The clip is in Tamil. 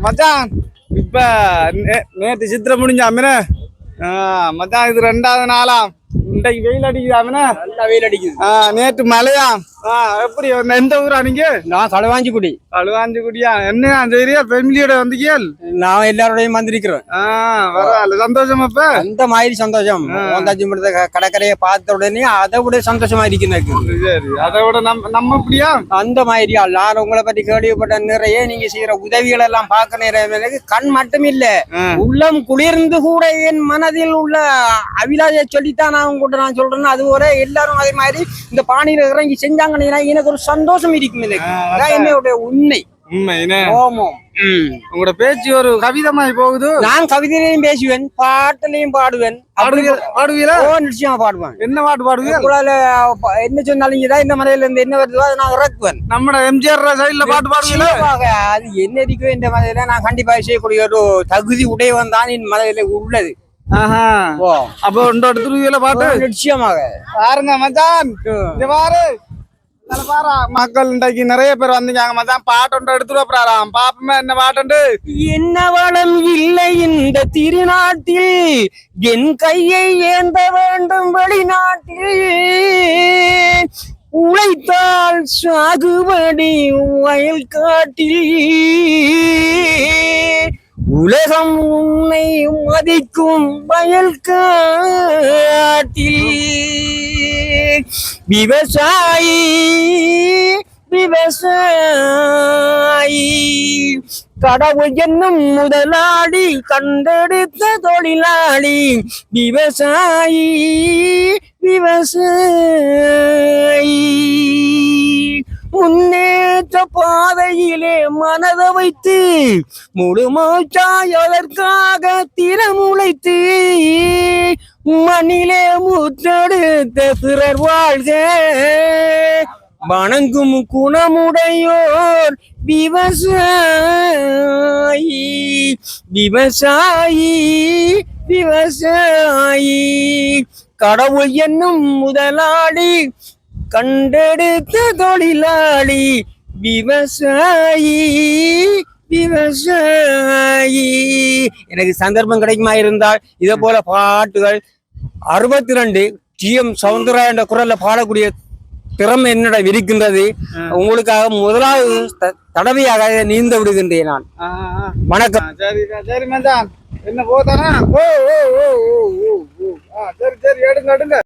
மச்சான் இப்ப நே- நேத்து சித்திரை முடிஞ்ச அம்மன மச்சான் இது ரெண்டாவது நாளாம். இன்றைக்கு வெயில் அடிக்குது அம்மன நல்லா வெயில் அடிக்குது. நேற்று மழையா ஆ, எப்படி எந்த ஊரா நீங்க? நான் களுவாஞ்சிக்குடி அழுவாஞ்சிக்குடியா என்ன சரியா ஃபேமிலியோட வந்தீங்கல் நான் எல்லாரோடையும் வந்திருக்கிறேன். ஆ பரவாயில்ல. சந்தோஷம் அப்ப அந்த மாதிரி சந்தோஷம். மடத்தை க- கடற்கரையை பார்த்த உடனே அதை விட சந்தோஷமா இருக்கு சரி அதை விட நம்ம நம்ம அப்படியா அந்த மாதிரி. நான் உங்களை பத்தி கேள்விப்பட்ட நிறைய நீங்க செய்யற உதவிகள் எல்லாம் பார்க்க நேரம் கண் மட்டும் இல்ல. உள்ளம் குளிர்ந்து கூட என் மனதில் உள்ள அபிலாஷை சொல்லித்தான் நான் உங்கள்கிட்ட நான் சொல்றேன் அது ஒரு எல்லாரும் அதே மாதிரி இந்த பாணியில இறங்கி செஞ்சாங்கன்னா எனக்கு ஒரு சந்தோஷம் இருக்கும் எனக்கு என்னுடைய உண்மை. உங்களோட பேச்சு ஒரு கவிதமாய் போகுது. நான் கவிதையிலையும் பேசுவேன் பாட்டுலையும் பாடுவேன். பாடுவீங்களா? நிச்சயமா பாடுவேன். என்ன பாட்டு பாடுவீங்க? என்ன சொன்னாலும் இங்கதான் இந்த மலையில இருந்து என்ன வருதோ அதை நான் இறக்குவேன். நம்ம எம்ஜிஆர் சைடுல பாட்டு பாடுவீங்களா? அது என்ன இருக்கோ இந்த மலையில நான் கண்டிப்பா செய்யக்கூடிய ஒரு தகுதி உடையவன் தான் இந்த மலையில உள்ளது. அப்ப திருவியில பாட்டு? நிச்சயமாக. பாருங்க மச்சான் இங்க பாரு இதுல பாரு மக்கள் இன்றைக்கு நிறைய பேர் வந்தீங்க. மச்சான் பாட்டு ஒன்று எடுத்துட்டு போறாராம் பாப்பமே என்ன பாட்டு என்ன வளம் இல்லை இந்த திருநாட்டில். என் கையை ஏந்த வேண்டும் வெளிநாட்டில். உழைத்தால் சாகுபடி வயல் காட்டில். உலகம் உன்னை மதிக்கும் வயல் காட்டில். விவசாயி விவசாயி. கடவுள் என்னும் முதலாளி கண்டெடுத்த தொழிலாளி விவசாயி விவசாயி. முன்னேற்ற பாதையிலே மனதை வைத்து முழு மூச்சாய் அதற்காக திறமுளைத்து மண்ணிலே முற்றெடுத்த பிறர் வாழ்க. வணங்கும் குணமுடையோர் விவசாயி. விவசாயி விவசாயி. கடவுள் என்னும் முதலாளி கண்டெடுத்த தொழிலாளி. விவசாயி விவசாயி. எனக்கு சந்தர்ப்பம் கிடைக்குமா இருந்தால் இதே போல பாட்டுகள் அறுபத்தி ரெண்டு ஜி எம் சவுந்தரராயன் குரல்ல பாடக்கூடிய திறமை என்னிடம் இருக்கின்றது. உங்களுக்காக முதலாவது தடவையாக நீந்த விடுகின்றேன் நான். வணக்கம். என்ன போதானா? ஓ ஓ சரி சரி எடுங்க எடுங்க.